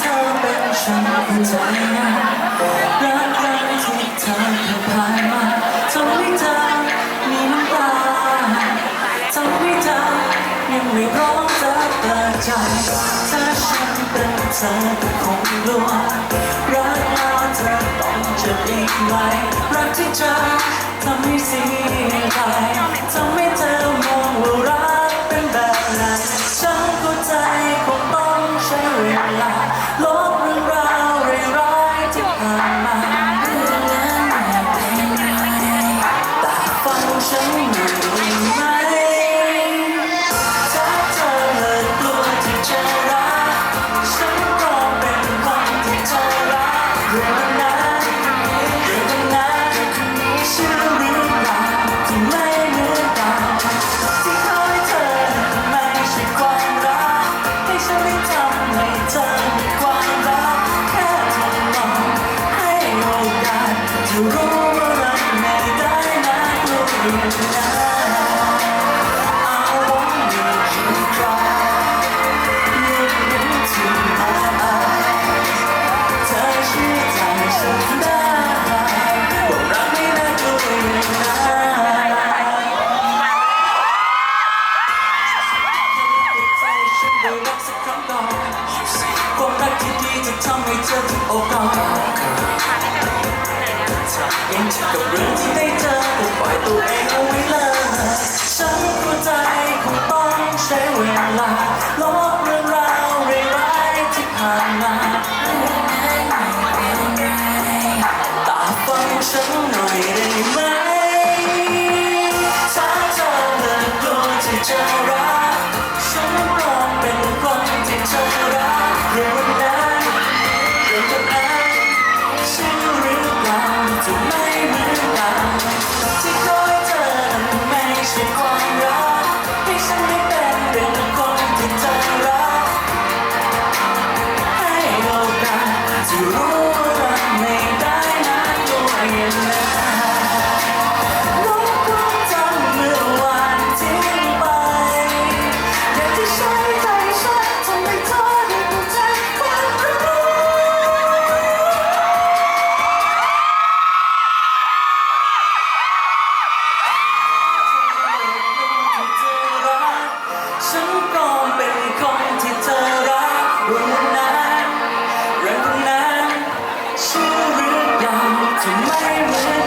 เธอเป็นฉันเข้าใจนรักครั้งที่เธอผ่านมาทำให้เธอมีน้ำตาทำให้เธอยังไม่ร้องจะเปิดใจถ้าฉันเป็นเธอก็คงกลัวรักแล้วเธอต้องเจ็บอีกไหมรักที่เธอทำให้เสียใจทำ ครั้งก่อนความรักที่ดีจะทำให้เธอถูกอกา เวลาลบเรื่องราวร้ายๆที่ผ่านมาตาฟังฉันหน่อยได้ไหมถ้าเธอเลิกกลัวที่จะ to my mind.